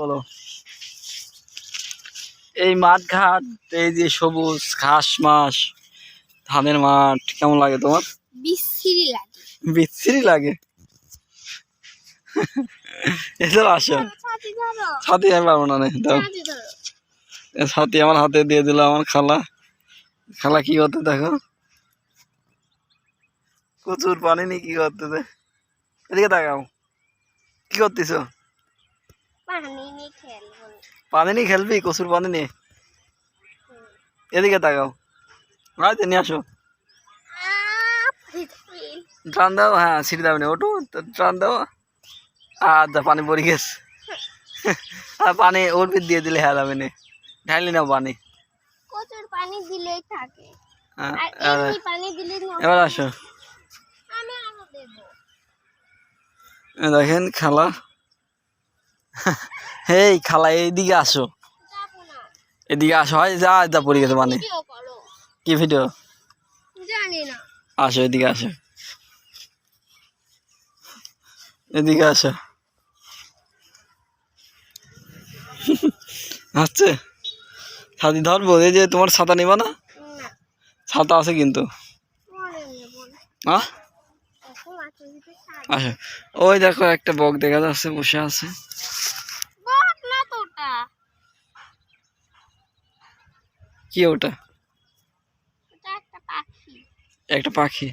বলো। এই মাঠ ঘাট এই যে সবুজ ঘাস মাস ধানের মাঠ কেমন লাগে তোমার? বিশ্রী লাগে। বিচ্ছিরি লাগে? এসব আসো। ছাতি আমি পারব না ছাতি আমার হাতে দিয়ে দিল আমার খালা। খালা কি করতে দেখো? প্রচুর পানি নি কি করতে এদিকে তাকাও। কি করতেছ? পানি নিয়ে খেলব? না। কচুর পানি নিয়ে এদিকে তাকাও। রাইতে নিয়ে আসো। টান দাও হ্যাঁ সিঁড়ি দাও ওঠো টান দাও। আচ্ছা পানি পড়ে গেছে। আর পানি ওর দিয়ে দিলে হ্যাঁ যাবে না। ঢাইলি নাও পানি। প্রচুর পানি দিলেই থাকে। হ্যাঁ, পানি দিলে এবার আসো। দেবো। দেখেন খালা। হেই খালা এইদিকে আসো। এদিকে আসো হয় যা যা পড়ে গেছে ভিডিও কি ভিডিও? আসো এদিকে আসো। এদিকে আসো। আচ্ছা ছাতি ধরবো এই যে তোমার ছাতা নিবা না? ছাতা আছে কিন্তু। হ্যাঁ আসো ওই দেখো একটা বক দেখা যাচ্ছে বসে আছে বক না তো ওটা কি ওটা? একটা পাখি।